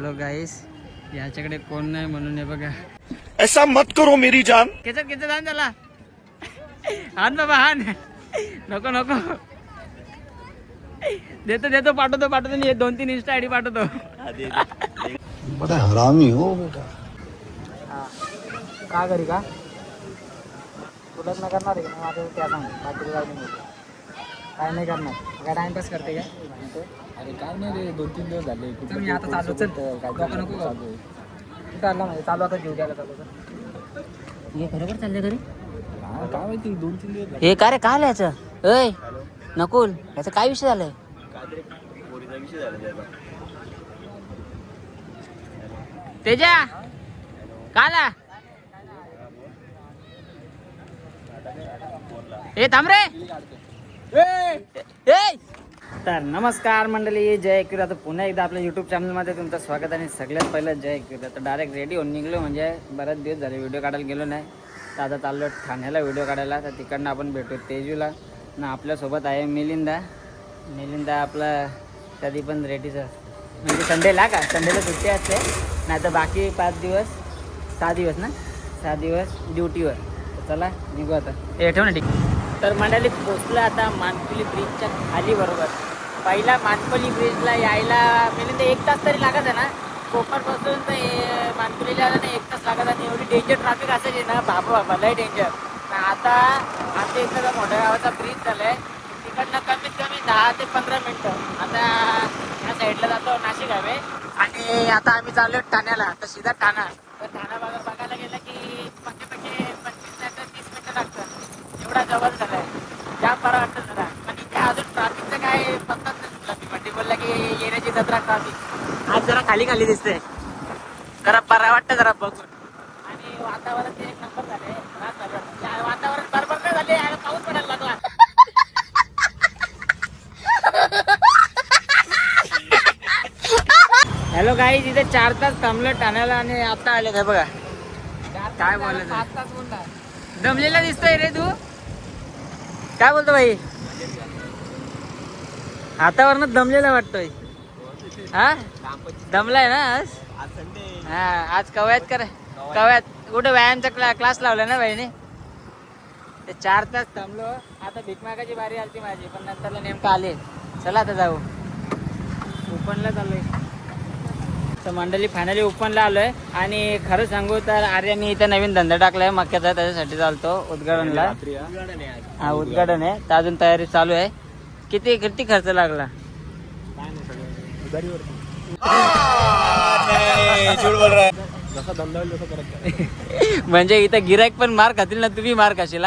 Hello गाईस याच्याकडे कोण नाही म्हणून हे बघा. ऐसा मत करो मेरी जान। केचत केचत आण त्याला. हान बाबा हान. नको नको. देतो देतो पाठवतो पाठवतो. आणि हे दोन तीन इंस्टा आयडी पाठवतो. बड़ा हरामी हो बेटा. का घरी का? तुलाच नाही करणार आहे नाही माझं त्या सांग बाकी काय नाही काय नाही करणार काय टाइमपास करते का अरे काय नाही रे दोन तीन दिवस झाले. चल मी आता चालू चल. नको नको चालू कुठं आला म्हणजे चालू आता जीव द्यायला चालू हे बरोबर चालले घरी? काय माहिती दोन तीन दिवस हे काय रे काय याचं? अय नकुल याचा काय विषय झालाय? तेजा काला ए थांब रे! तर नमस्कार मंडळी जय एकविरा तर पुन्हा एकदा आपल्या युट्यूब चॅनलमध्ये तुमचं स्वागत आणि सगळ्यात पहिलं जय एकविरा तर डायरेक्ट रेडी होऊन निघलो म्हणजे बरेच दिवस झाले व्हिडिओ काढायला गेलो नाही. तर आता चाललो ठाण्याला व्हिडिओ काढायला. तर तिकडनं आपण भेटू तेजूला. ना आपल्यासोबत आहे मिलिंदा. मिलिंदा आपला कधी पण रेडीचं म्हणजे संडेला का? संडेला सुट्टी असते. नाही तर बाकी पाच दिवस सहा दिवस ना? सहा दिवस ड्युटीवर चला निघू आता. हे ठेव ना ठीक तर मंडळी पोचलं आता मानपली ब्रिजच्या खाली बरोबर. पहिला मानपली ब्रिजला यायला म्हणजे मिलिंदा एक तास तरी लागत आहे ना? कोपरपासून तर मानपलीला यायला ना एक तास लागत आणि एवढी डेंजर ट्रॅफिक असायची ना बाबा बाबा लय डेंजर आता आता इथं मोठ्या गावाचा ब्रिज झालाय. तिकडनं कमीत कमी दहा ते पंधरा मिनटं. आता या साईडला जातो नाशिक हवे आणि आता आम्ही चाललो ठाण्याला. तर सीधा ठाणा. तर ठाणा बघा बघायला गेलं की पक्के पक्के पंचवीस नाही तीस मिनटं लागतात एवढा जवळ झालाय जाम बरं वाटतं जरा पण इथे अजून ट्रॅफिकचं काय पत्ताच नाही सुटला. मी म्हणजे बोलला की येण्याची जत्रा ट्रॅफिक आज जरा खाली खाली दिसते जरा बरं वाटतं जरा बघून. आणि वातावरण ते एक नंबर झाले वातावरण बरोबर नाही झाले आणि पाऊस पडायला लागला. हॅलो गाई इथे चार तास थांबलं ठाण्याला आणि आता आले काय बघा. काय बोलायचं दमलेला दिसतोय रे तू? काय बोलतो भाई हातावरनं दमलेला वाटतोय. हा? दमलाय ना आज? हा आज कव्यात कर. कव्यात. कुठे व्यायामचा क्ला क्लास लावला ना भाईने ते चार तास थांबलो. आता भीक मागायची बारी आली माझी पण नंतरला नेमकं आले. चला आता जाऊ. ओपनला चाललोय. तर मंडळी फायनली ओपनला आलोय. आणि खरं सांगू तर आर्याने इथं नवीन धंदा टाकलाय. मक्याचा त्याच्यासाठी चालतो उद्घाटनला. हा उद्घाटन आहे. तर अजून तयारी चालू आहे. किती किती खर्च लागला. म्हणजे इथं गिरायक पण मार खातील ना तुम्ही मार खाशील?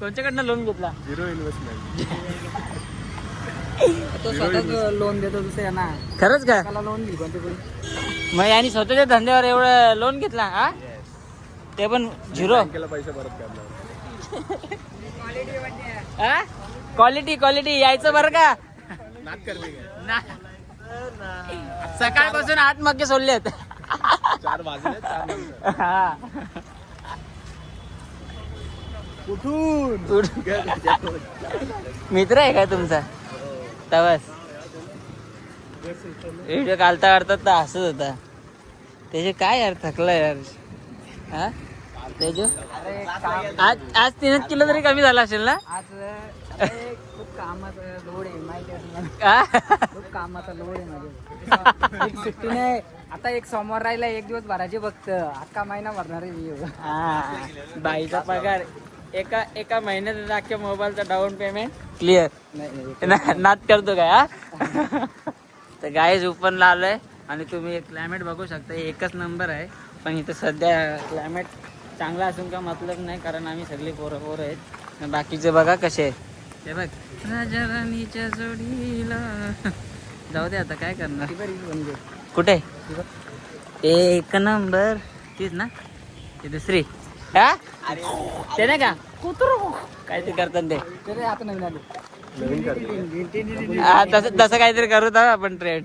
कोणच्याकडनं लोन घेतला? झिरो इन्व्हेस्टमेंट तो स्वतःच लोन देतो दुसऱ्यांना खरंच का? लोन मग यांनी स्वतःच्या धंद्यावर एवढं लोन घेतला हा? ते पण झिरो पैसे परत क्वालिटी क्वालिटी यायचं बरं का? सकाळपासून आठ मक्के सोडलेत. हा. कुठून मित्र आहे का तुमचा? तवस व्हिडिओ काढता काढता तर हसत होता. त्याचे काय यार थकलं यार. हा? तेजू? आज आज तीनच किलो तरी कमी झाला असेल ना? आज खूप कामाचा लोड आहे माहिती? खूप कामाचा लोड आहे एक सुट्टी नाही. आता एक सोमवार राहिला एक दिवस भरायचे फक्त. अख्खा महिना भरणार आहे मी. हा बाईचा पगार. एका एका महिन्यात अख्ख्या मोबाईलचा डाऊन पेमेंट क्लिअर नाद करतो काय हा? तर गायज ओपनला आलोय आणि तुम्ही क्लायमेट बघू शकता. एकच नंबर आहे. पण इथं सध्या क्लायमेट चांगला असून का मतलब नाही कारण आम्ही सगळे पोरं पोरं आहेत. बाकीचे बघा कसे आहेत. ते बघ. राजा राणीच्या जोडीला. जाऊ दे आता काय करणार? कुठे? एक नंबर. तीच ना? ती दुसरी. हा? ते नाही का? कुत्रू. काय ते. करतात ते आता नवीन आले. हा, तसं तसं काहीतरी करू तर आपण ट्रेंड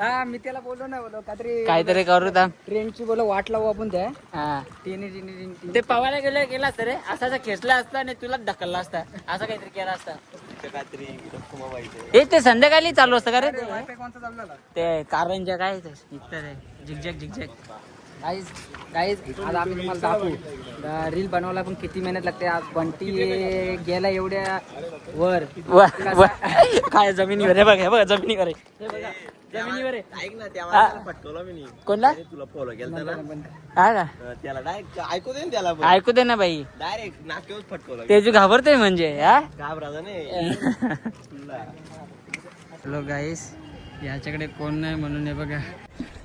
हा मी त्याला बोललो ना बोलो काहीतरी काहीतरी करू तर ट्रेनची बोलो वाट लावू आपण त्या. हा. Tiny tiny tiny tiny. ते पवायला गेलं गेला असतं रे. असा खेचला असता आणि तुला ढकलला असता. असं काहीतरी केला असता. हे ते संध्याकाळी चालू असतं का रे? ते? वायफाय कोणता ते कारंजा काय ते? इथं ते झिकझॅक झिकझॅक गाईज गाईज आज आम्ही तुम्हाला दाखवू. रील बनवायला पण किती मेहनत लागते. आज बंटी गेला एवढ्या वर. काय जमिनीवर? हे बघ हे बघ जमिनीवर आहे. हे बघा जमिनीवर आहे. ऐक ना त्या. माणसाला फटकवलं मी नाही. कोणला? तुला फॉलो केलं ना? का अं, त्याला डायरेक्ट ऐकू दे ना त्याला ऐकू दे ना बाई. डायरेक्ट नाक्यावर फटकवलं तेजू घाबरतोय म्हणजे हा? नाही. हॅलो गाईस याच्याकडे कोण नाही म्हणून हे बघा.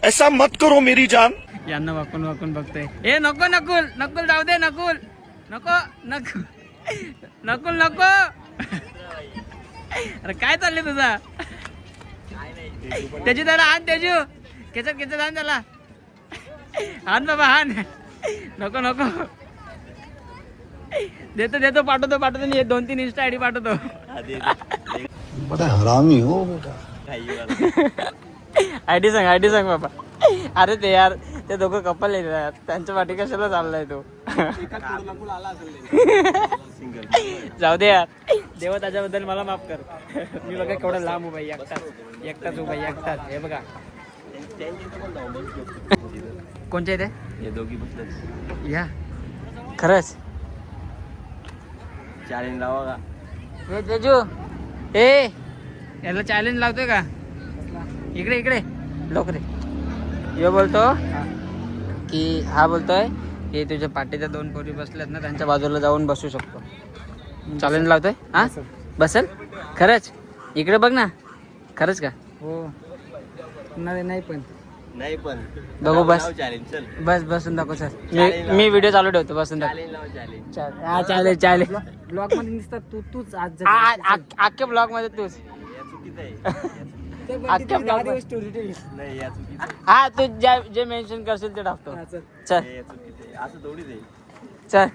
ऐसा मत करो मेरी जान। यांना वाकून वाकून बघतोय. ए नको नकुल नकुल जाऊ दे नकुल. नको नको नकुल नको. अरे काय चाललंय तुझा? त्याची त्याला हान तेजू. खेचत खेचत हान त्याला. हान बाबा हान नको नको. देतो देतो पाठवतो पाठवतो. आणि हे दोन तीन इंस्टा आयडी पाठवतो. हा. बड़ा हरामी हो बेटा. आयडी सांग आयडी सांग बाबा. अरे ते यार ते दोघं कपल यार. त्यांच्या पाठी कशाला चाललाय तो. जाऊ दे यार. देवा त्याच्याबद्दल मला माफ कर. मी बघा केवढा लांब उभा आहे एकटाच. एकटाच उभा आहे एकटाच. हे बघा. कोणच्या इथे हे? दोघी बसले या. खरंच? चॅलेंज लावा का? हे तेजू. ए याला चॅलेंज लावतोय का? इकडे इकडे. लवकर ये. बोलतो? की हा बोलतोय की तुझ्या पाठीच्या दोन पोरी बसल्यात ना त्यांच्या बाजूला जाऊन बसू शकतो. चॅलेंज लावतोय? हा? बसल? खरंच? इकडे बघ ना. खरंच का? हो. नाही नाही पण. नाही पण. बघू बस. चॅलेंज चल. बस बसून दाखव सर मी मी व्हिडिओ चालू ठेवतो बसून दाखव. हा चालेल चालेल ब्लॉगमध्ये दिसतात तू तूच आज अख्ख्या ब्लॉगमध्ये तूच. हा तू ज्या जे मेन्शन करशील ते टाकतो. चल. या चुकीचं आहे. असं थोडीच आहे. चल.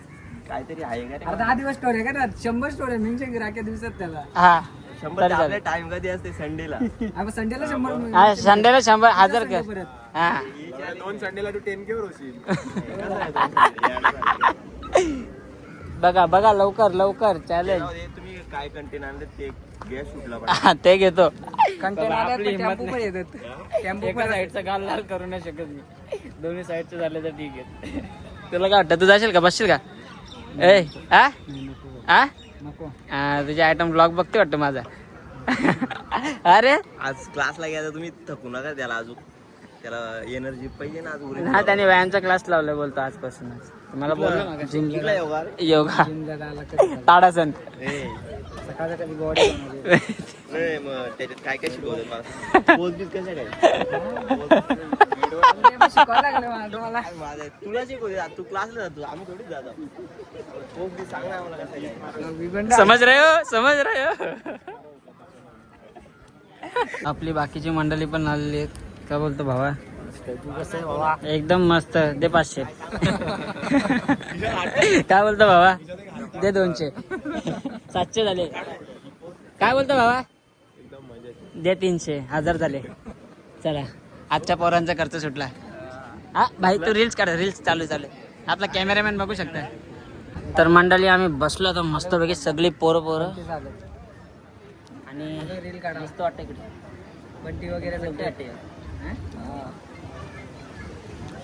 काहीतरी आहे का रे? अरे दहा दिवस स्टोरी आहे का? ना शंभर स्टोरी मेन्शन करा अख्या दिवसात त्याला. हा. शंभर आपले. टाइम कधी असते? संडेला आपण संडेला शंभर हा संडेला शंभर. हजार कर. परत. हा. दोन संडेला तू टेन केवर होशील. बघा बघा लवकर लवकर. चॅलेंज काय कंटेन आणले ते गॅस सुटला हा ते घेतो. कंटेन आला तर टेम्पो पण येतात. टेम्पो एका पण साईडचा गाल लाल करू नाही शकत मी. दोन्ही साईडचे झाले तर ठीक आहे. तुला काय वाटतं? तू जाशील का? बसशील का? ए आ? हा, तुझे आयटम ब्लॉग बघते वाटतं माझा. अरे? आज क्लासला गेला तुम्ही थकू नका त्याला अजून. त्याला एनर्जी पाहिजे ना आज उरे. हा त्याने व्यायामचा क्लास लावलाय बोलतो आजपासूनच. तुम्हाला बोललो ना जिम योगा. रे? योगा ताडासन. ए, सकाळचा कधी बॉडी नाही मग त्याच्यात काय काय शिकवलं मला? पोज बीज कशा काय? शिकवायला लागलं मला तुम्हाला. काय माझं आहे? तुला शिकवते तू क्लासला जातो आम्ही थोडीच जातो. पोज बीज सांग ना आम्हाला कसं काय. विगंड समज रहे हो समज रहे हो. आपली बाकीची मंडळी पण आलेली आहेत. काय बोलतो भावा? एकदम मस्त. दे पाचशे. काय बोलतो भावा? दे दोनशे. सातशे झाले. काय बोलतो भावा? दे तीनशे. हजार झाले. चला. आजच्या पोरांचा खर्च सुटला. हा भाई तू रील्स काढ. रील्स चालू चालू. आपला कॅमेरामॅन बघू शकता. तर मंडळी आम्ही बसलो तर मस्तपैकी. सगळी पोरं पोरं. आणि रील काढा मस्त वाटतं इकडे. बंटी वगैरे सगळे वाटते.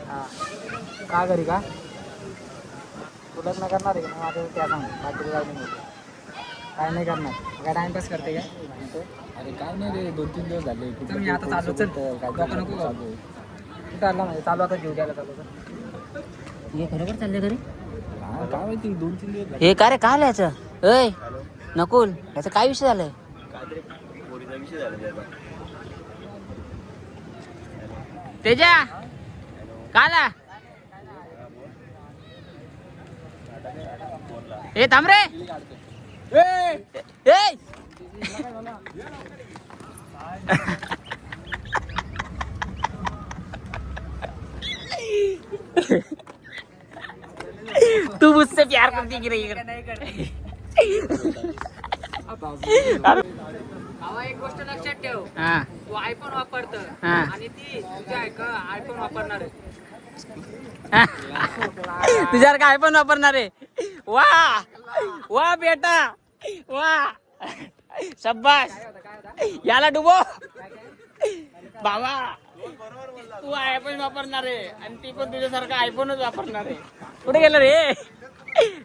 हा. का घरी का? तू लग्न करणार आहे का? माझं त्या सांग. बाकी जाऊ काय नाही करणार. काय टाइमपास करते का? अरे काय नाही रे दोन तीन दिवस झाले. चल मी आता चालू चल. डोकं नको आला म्हणजे चालू आता जीव द्यायला चालू. हे खरोखर चालले घरी? काय काय माहिती दोन तीन दिवस हे काय रे? काय याचं? ऐ नकुल याचा काय विषय झालाय? विषय झाला तेजा! काला. ए थांब रे. ए तू मुझसे प्यार करती की नहीं? करती एक गोष्ट लक्षात ठेव. हा. तू आयफोन वापरत. आणि ती तुझ्या आयफोन वापरणार आहे. तुझ्यावर काय पण वापरणार आहे. वा वा बेटा वा. शब्बास याला डुबो. बाबा तू आयफोन वापरणार आहे आणि ती पण तुझ्यासारखं आयफोनच वापरणार आहे. कुठे गेलं रे?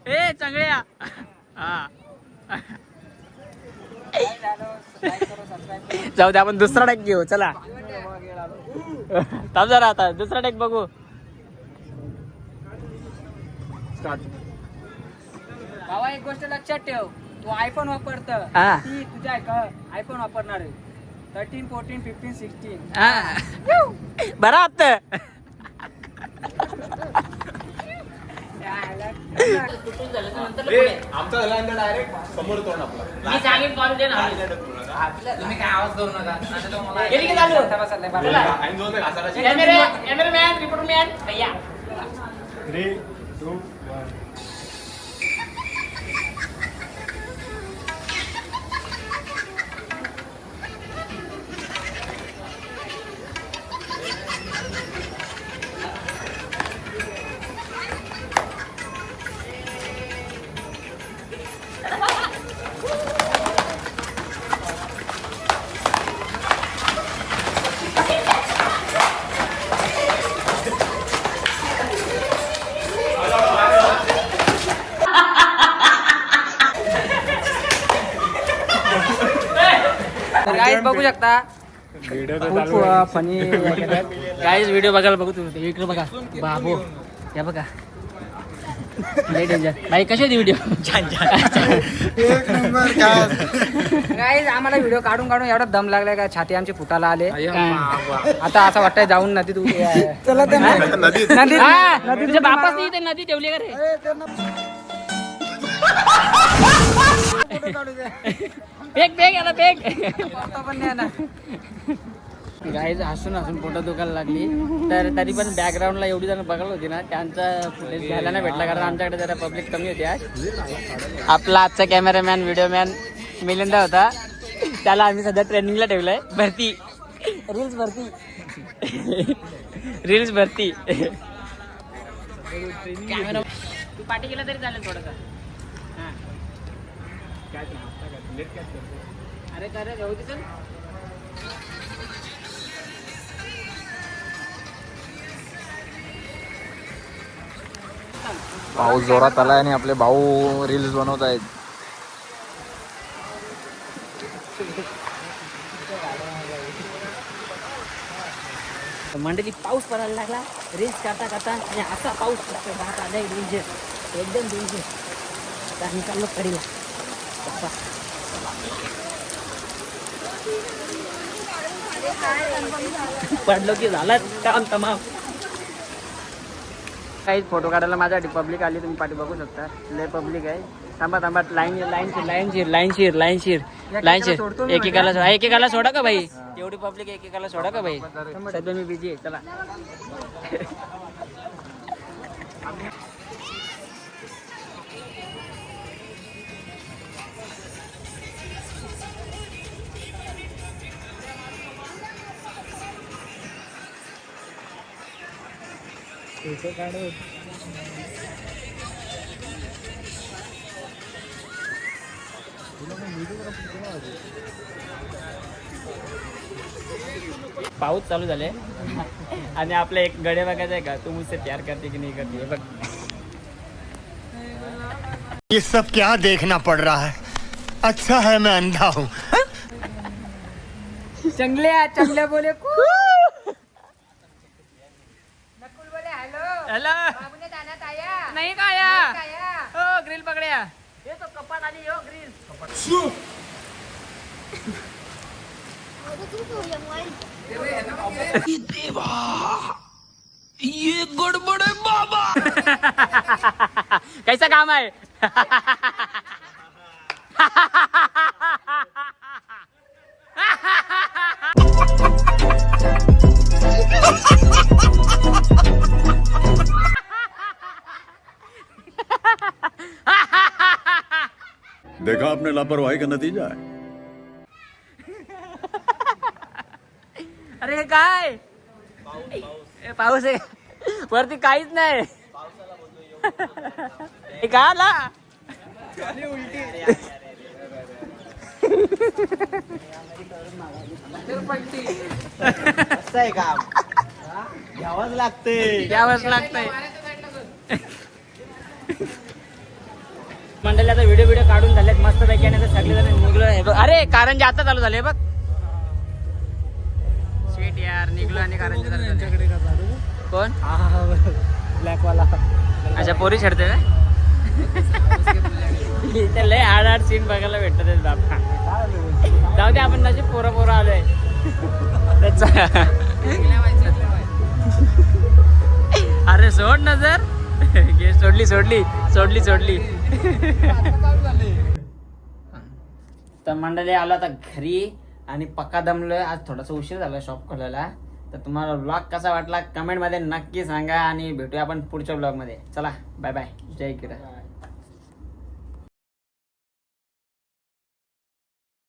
ए चांगल्या हा. जाऊ दे आपण दुसरा डेक घेऊ चला. थांब जरा आता दुसरा डेक बघू. भावा एक गोष्ट लक्षात ठेव. तू आयफोन वापरत. हा. ती तुझ्या आयफोन वापरणार आहे. थर्टीन फोर्टीन फिफ्टीन सिक्स्टीन हा. बरं आता मी सांगेन कॉल दे ना तुम्ही काय आवाज करू नका? गेली की चालू? कॅमेरामॅन रिपोर्टमॅन भैया. तर गाईज बघू शकता. खूप फनी गाईज व्हिडिओ बघायला बघू तुम्ही. इकडे बघा. बाबू. या बघा. लय डेंजर बाई कशी होती व्हिडिओ छान छान. गाईज आम्हाला व्हिडिओ काढून काढून एवढा दम लागलाय का? छाती आमची फुटाला आले. आता असं वाटतंय जाऊन नदीत उडी आहे. नदीत. हा, तुझ्या बापास नाही ते नदी ठेवली का रे? याला फोटो पण नाही ना. गाईज हसून हसून फोटो दुखायला लागली. तर तरी पण बॅकग्राऊंडला एवढी जण बघायला होती ना त्यांचा फुटेज घ्यायला नाही भेटला कारण आमच्याकडे जरा पब्लिक कमी होती आज. आपला आजचा कॅमेरामॅन व्हिडिओमॅन मिलिंदा होता. त्याला आम्ही सध्या ट्रेनिंगला ठेवलंय. भरती. रील्स भरती. रील्स भरती. कॅमेरा पाठी केला तरी चालेल थोडंसं. अरे करे जाऊ दे चल. पाऊस जोरात आलाय आणि आपले भाऊ रील्स बनवत आहेत मंडळी पाऊस पडायला लागला. रेस करता करता आणि असा पाऊस राहत आलाय डेंजर एकदम डेंजर आम्ही चाललो कडीला पप्पा. पडलो की झाला काम तमाम काही फ़ोटो काढायला माझ्यासाठी पब्लिक आली तुम्ही पाठी बघू शकता. लय पब्लिक आहे. थांबा थांबा. लाईन लाईन लाईन शिर लाईन शिर लाईन शिर लाईन शिर सोडतो मी एकेकाला सोडा एकेकाला सोडा का भाई? तेवढी पब्लिक एकेकाला सोडा का भाई? सध्या मी बिझी आहे. चला. पाऊस चालू झाले. आणि आपलं एक गडे बघायचं आहे का? तू मुझसे प्यार करते की नाही करते? हे बघ. ये सब क्या देखना पड़ रहा है? अच्छा है मैं अंधा हूँ। चंगल्या चंगल्या बोले कू नकुल बोले हॅलो. बाबूने नाही का या हो ग्रिल पकड्या. हे तो कपात आली हो ग्रिल कैसा काम आहे? आपने लापरवाही का नतीजा है। अरे काय? ए, पाऊस आहे. वरती काहीच नाही. हे का? आला घ्यावंच लागते यावंच लागतंय. मंडळी आता व्हिडिओ व्हिडिओ काढून झालेत मस्त पैकी आणि आता सगळेजण निघलो आहे बघ अरे कारंजे आता चालू झाले बघ. शेट यार निघलो आणि कारंजे चालू झाले. कोण? ब्लॅक वाला अच्छा पोरी छेडते इथे लय हाड हाड सीन बघायला भेटत आहेत बापा जाऊ दे आपण नशीब पोरं पोरं आलोय. अरे सोड नजर घे सोडली सोडली सोडली सोडली. तर मंडळी आलो आता घरी आणि पक्का दमलोय. आज थोडासा उशीर झाला शॉप खोलायला. तर तुम्हाला ब्लॉग कसा वाटला? कमेंटमध्ये नक्की सांगा आणि भेटूया आपण पुढच्या ब्लॉगमध्ये चला बाय बाय जय किरण.